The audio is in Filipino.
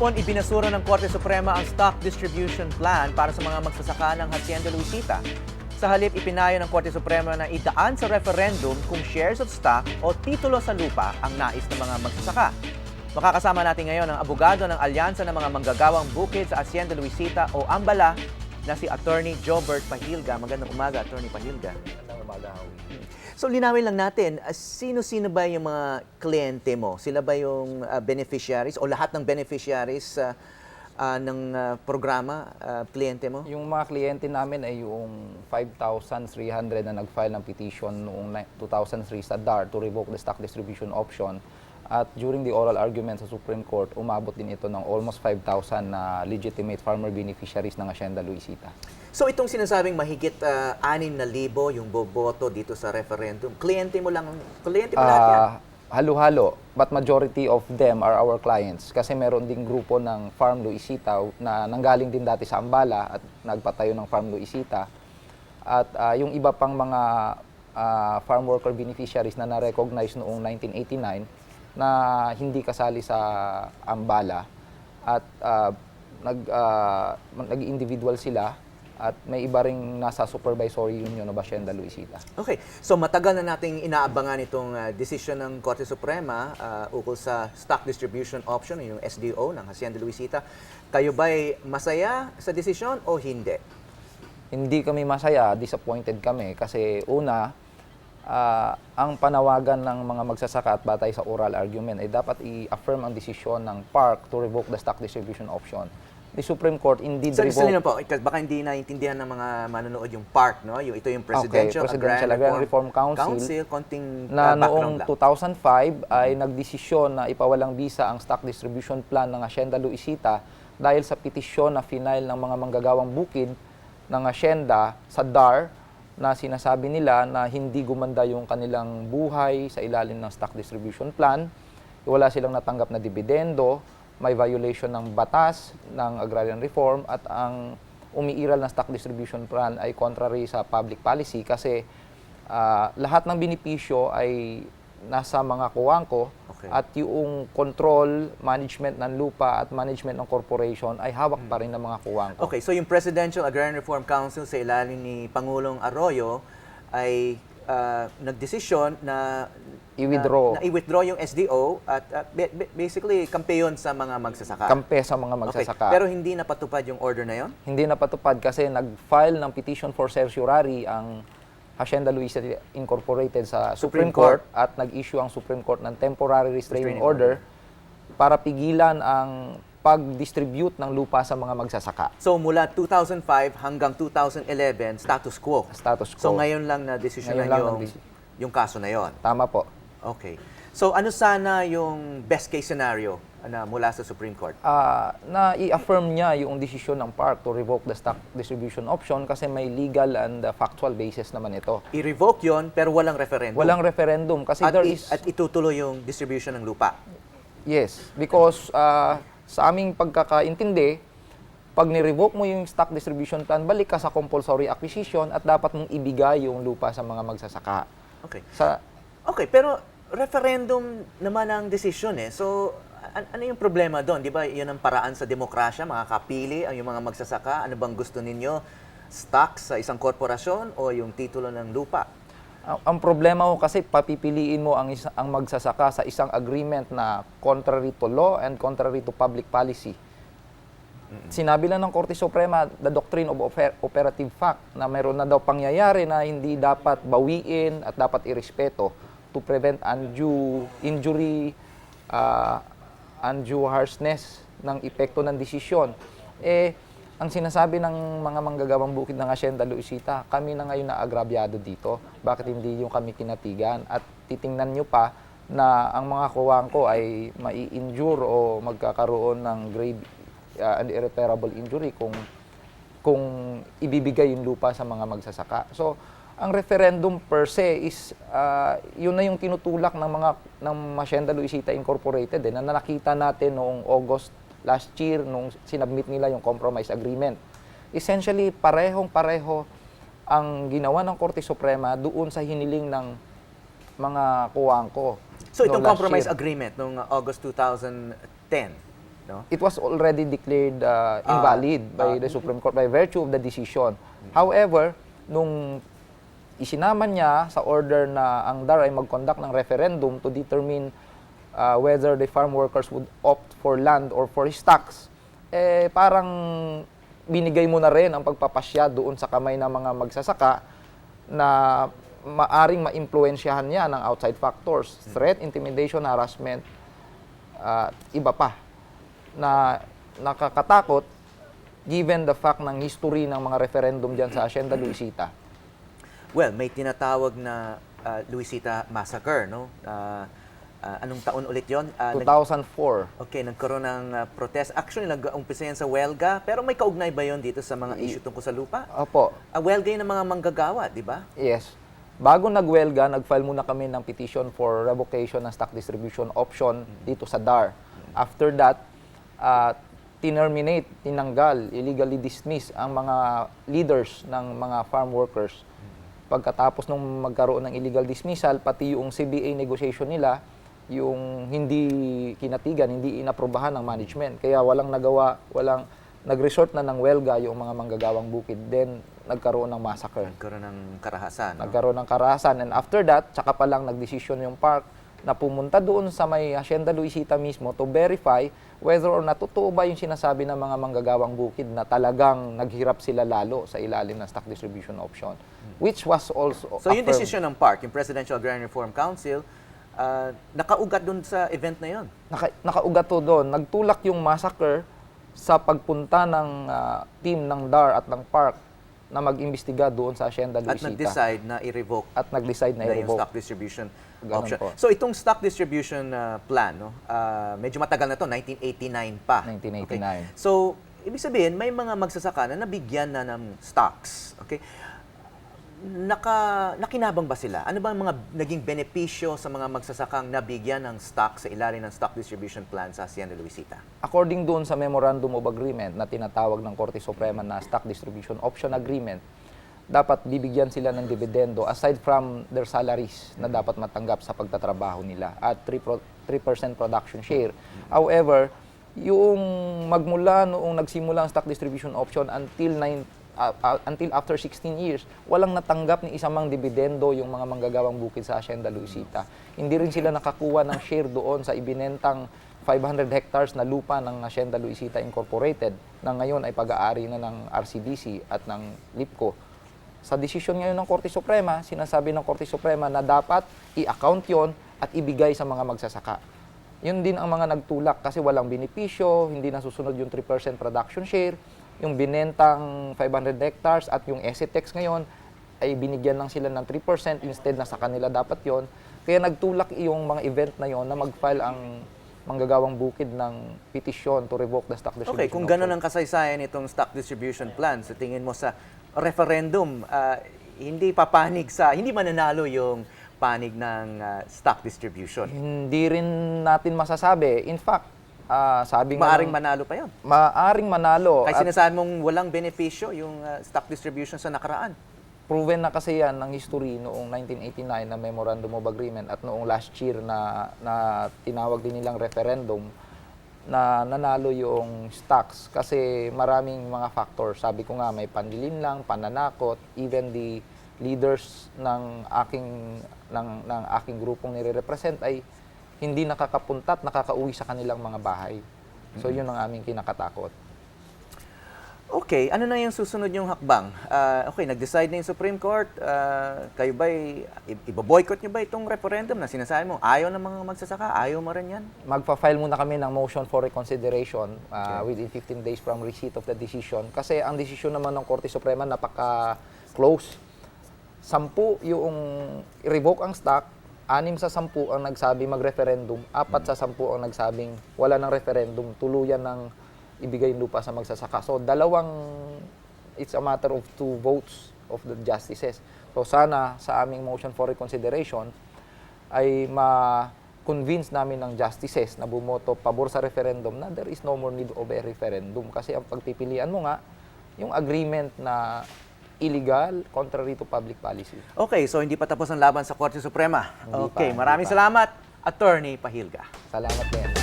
Kahapon, ibinasura ng Korte Suprema ang stock distribution plan para sa mga magsasaka ng Hacienda Luisita. Sa halip, ipinayo ng Korte Suprema na idaan sa referendum kung shares of stock o titulo sa lupa ang nais ng mga magsasaka. Makakasama natin ngayon ang abogado ng Alyansa ng mga Manggagawang Bukid sa Hacienda Luisita o Ambala na si Attorney Jobert Pahilga. Magandang umaga, Attorney Pahilga. Magandang umaga. So linawin lang natin, ah, sino-sino ba yung mga kliyente mo? Sila ba yung ah, beneficiaries o lahat ng beneficiaries ah, ah, ng ah, programa, ah, kliyente mo? Yung mga kliyente namin ay yung 5,300 na nag-file ng petition noong ni- 2003 sa DAR to revoke the stock distribution option. At during the oral argument sa Supreme Court, umabot din ito ng almost 5,000 na legitimate farmer beneficiaries ng Hacienda Luisita. So itong sinasabing mahigit uh, 6,000 yung boboto dito sa referendum, kliyente mo lang, kliyente mo lahat yan? Ah, halo-halo, but majority of them are our clients kasi meron ding grupo ng Farm Luisita na nanggaling din dati sa Ambala at nagpatayo ng Farm Luisita. At ah, yung iba pang mga ah, farm worker beneficiaries na na-recognize noong 1989 na hindi kasali sa Ambala at ah, nag ah, nag-individual sila at may iba ring nasa supervisory union of Hacienda Luisita. Okay, so matagal na nating inaabangan itong uh, desisyon ng Korte Suprema uh, ukol sa stock distribution option, yung SDO ng Hacienda Luisita. Kayo ba'y masaya sa desisyon o hindi? hindi kami masaya, disappointed kami kasi una, ah, ang panawagan ng mga magsasaka at batay sa oral argument ay dapat i-affirm ang desisyon ng park to revoke the stock distribution option. The Supreme Court indeed So, isa revoked lang po, baka hindi naintindihan ng mga manonood yung PARK, no? Yung, ito yung Presidential, Presidential Agrarian Reform Council, konting na uh, noong lang. 2005 ay nagdesisyon na ipawalang bisa ang stock distribution plan ng Hacienda Luisita dahil sa petisyon na final ng mga manggagawang bukid ng Hacienda sa DAR na sinasabi nila na hindi gumanda yung kanilang buhay sa ilalim ng stock distribution plan, wala silang natanggap na dividendo, may violation ng batas ng agrarian reform at ang umiiral na stock distribution plan ay contrary sa public policy kasi ah, lahat ng binipisyo ay nasa mga kuwangko Okay. at yung control, management ng lupa at management ng corporation ay hawak pa rin ng mga kuwangko. Okay, so yung Presidential Agrarian Reform Council sa ilalim ni Pangulong Arroyo ay uh, nagdesisyon na I-withdraw. na, na i-withdraw yung SDO at ba- basically kampeyon sa mga magsasaka. Kampe sa mga Okay, magsasaka. Pero hindi napatupad yung order na yon? hindi napatupad kasi nag-file ng petition for certiorari ang Hacienda Luisa Incorporated sa Supreme Supreme, Court. Court, at nag-issue ang Supreme Court ng temporary restraining Restraining order para pigilan ang pag-distribute ng lupa sa mga magsasaka. So mula 2005 hanggang 2011 status quo. Status quo. So ngayon lang na decision Ngayon na lang yung, yung kaso na yon. Tama po. Okay. So ano sana yung best case scenario na mula sa Supreme Court? Ah, na i-affirm niya yung desisyon ng park to revoke the stock distribution option kasi may legal and uh, factual basis naman ito. I-revoke yon pero walang referendum. Walang referendum kasi at, there i- is at itutuloy yung distribution ng lupa. Yes, because ah, sa aming pagkakaintindi, pag ni-revoke mo yung stock distribution plan, balik ka sa compulsory acquisition at dapat mong ibigay yung lupa sa mga magsasaka. Okay. Sa Okay, pero referendum naman ang desisyon eh. So, an- ano yung problema doon? Di ba, yun ang paraan sa demokrasya, makakapili ang yung mga magsasaka. Ano bang gusto ninyo? Stock sa isang korporasyon o yung titulo ng lupa? ang, ang problema ko kasi papipiliin mo ang isa, ang magsasaka sa isang agreement na contrary to law and contrary to public policy. Sinabi lang ng Korte Suprema, the doctrine of oper- operative fact, na mayroon na daw pangyayari na hindi dapat bawiin at dapat irespeto to prevent undue injury, uh, undue harshness ng epekto ng desisyon. Eh, ang sinasabi ng mga manggagawang bukid ng Hacienda Luisita, kami na ngayon na agrabyado dito. Bakit hindi yung kami kinatigan? At titingnan nyo pa na ang mga kuwangko ay mai-injure o magkakaroon ng grave uh, and irreparable injury kung kung ibibigay yung lupa sa mga magsasaka. So, ang referendum per se is uh, yun na yung tinutulak ng mga ng Hacienda Luisita Incorporated eh, na nakita natin noong August last year nung sinabmit nila yung compromise agreement. Essentially, parehong-pareho ang ginawa ng Korte Suprema doon sa hiniling ng mga kuwangko. So, itong compromise year. agreement noong August 2010, no? it was already declared uh, invalid by the Supreme Court by virtue of the decision. However, nung isinama niya sa order na ang DAR ay mag-conduct ng referendum to determine uh, whether the farm workers would opt for land or for stocks, eh parang binigay mo na rin ang pagpapasya doon sa kamay ng mga magsasaka na maaring maimpluwensyahan niya ng outside factors, threat, intimidation, harassment, at iba pa na nakakatakot given the fact ng history ng mga referendum diyan sa Hacienda Luisita. Well, may tinatawag na uh, Luisita Massacre, no? Uh, uh, anong taon ulit yon? Uh, nag- 2004. okay, nagkaroon ng uh, protest. Actually, nag-umpisa yan sa Welga. Pero may kaugnay ba yon dito sa mga issue tungkol sa lupa? Opo. Uh, Welga yun ng mga manggagawa, di ba? Yes. Bago nagwelga, nag-file muna kami ng petition for revocation ng stock distribution option dito sa DAR. After that, uh, tinerminate, tinanggal, illegally dismiss ang mga leaders ng mga farm workers. Pagkatapos nung magkaroon ng illegal dismissal, pati yung CBA negotiation nila, yung hindi kinatigan, hindi inaprobahan ng management. Kaya walang nagawa, walang nag-resort na ng welga yung mga manggagawang bukid. Then, nagkaroon ng massacre Nagkaroon ng karahasan. no? nagkaroon ng karahasan. And after that, tsaka pa lang nagdesisyon yung park na pumunta doon sa may Hacienda Luisita mismo to verify whether or not totoo ba yung sinasabi ng mga manggagawang bukid na talagang naghirap sila lalo sa ilalim ng stock distribution option. Which was also So yung affirmed. decision ng park, yung Presidential Agrarian Reform Council, uh, nakaugat dun sa event na yon. Naka, nakaugat to doon. Nagtulak yung massacre sa pagpunta ng ah, team ng DAR at ng park na mag-imbestiga doon sa Hacienda At Luisita. nag-decide na i-revoke At nag-decide na na i-revoke. stock distribution Ganun option. po. So itong stock distribution uh, plan, no, uh, medyo matagal na to, 1989 pa. 1989. Okay. So, ibig sabihin, may mga magsasaka na nabigyan na ng stocks. Okay? Naka, nakinabang ba sila? Ano ba ang mga naging benepisyo sa mga magsasakang nabigyan ng stock sa ilalim ng stock distribution plan sa Hacienda Luisita? According doon sa Memorandum of Agreement na tinatawag ng Korte Suprema na Stock Distribution Option Agreement, dapat bibigyan sila ng dividendo aside from their salaries na dapat matanggap sa pagtatrabaho nila at 3%, pro- 3% production share. However, yung magmula noong nagsimula ang stock distribution option until 9 uh, until after 16 years, walang natanggap ni isang mang dividendo yung mga manggagawang bukid sa Hacienda Luisita. Hindi rin sila nakakuha ng share doon sa ibinentang 500 hectares na lupa ng Hacienda Luisita Incorporated na ngayon ay pag-aari na ng RCDC at ng LIPCO. Sa desisyon ngayon ng Korte Suprema, sinasabi ng Korte Suprema na dapat i-account yon at ibigay sa mga magsasaka. Yun din ang mga nagtulak kasi walang benepisyo, hindi nasusunod yung 3% production share, yung binentang 500 hectares at yung SETEX ngayon ay binigyan lang sila ng 3% instead na sa kanila dapat yon. Kaya nagtulak yung mga event na yon na mag-file ang manggagawang bukid ng petition to revoke the stock distribution Okay, kung option. gano'n ang kasaysayan itong stock distribution plan, sa tingin mo sa referendum, ah, hindi papanig sa, hindi mananalo yung panig ng ah, stock distribution. Hindi rin natin masasabi. In fact, ah, sabi nga Maaring ng- manalo pa yon. maaring manalo. At sinasabi mong walang benepisyo yung ah, stock distribution sa nakaraan. proven na kasi yan ng history noong 1989 na Memorandum of Agreement at noong last year na, na tinawag din nilang referendum na nanalo yung stocks kasi maraming mga factors. Sabi ko nga may panlilinlang, pananakot, even the leaders ng aking ng, ng aking grupong nire-represent ay hindi nakakapunta at nakakauwi sa kanilang mga bahay. So yun ang aming kinakatakot. Okay, ano na yung susunod yung hakbang? Ah, okay, nag-decide na yung Supreme Court. Ah, kayo ba, iboboycott nyo ba itong referendum na sinasabi mo? Ayaw ng mga magsasaka? Ayaw mo rin yan? magpa-file muna kami ng motion for reconsideration uh, Okay. within 15 days from receipt of the decision. Kasi ang desisyon naman ng Korte Suprema napaka-close. Sampu yung revoke ang stock, anim sa sampu ang nagsabi mag-referendum, apat sa sampu ang nagsabing wala ng referendum, tuluyan ng ibigay lupa sa magsasaka. So dalawang, it's a matter of two votes of the justices. So sana sa aming motion for reconsideration, ay ma-convince namin ng justices na bumoto pabor sa referendum na there is no more need of a referendum. Kasi ang pagpipilian mo nga, yung agreement na illegal, contrary to public policy. Okay, so hindi pa tapos ang laban sa Korte Suprema. Hindi pa, okay, hindi maraming pa. salamat, Attorney Pahilga. Salamat din.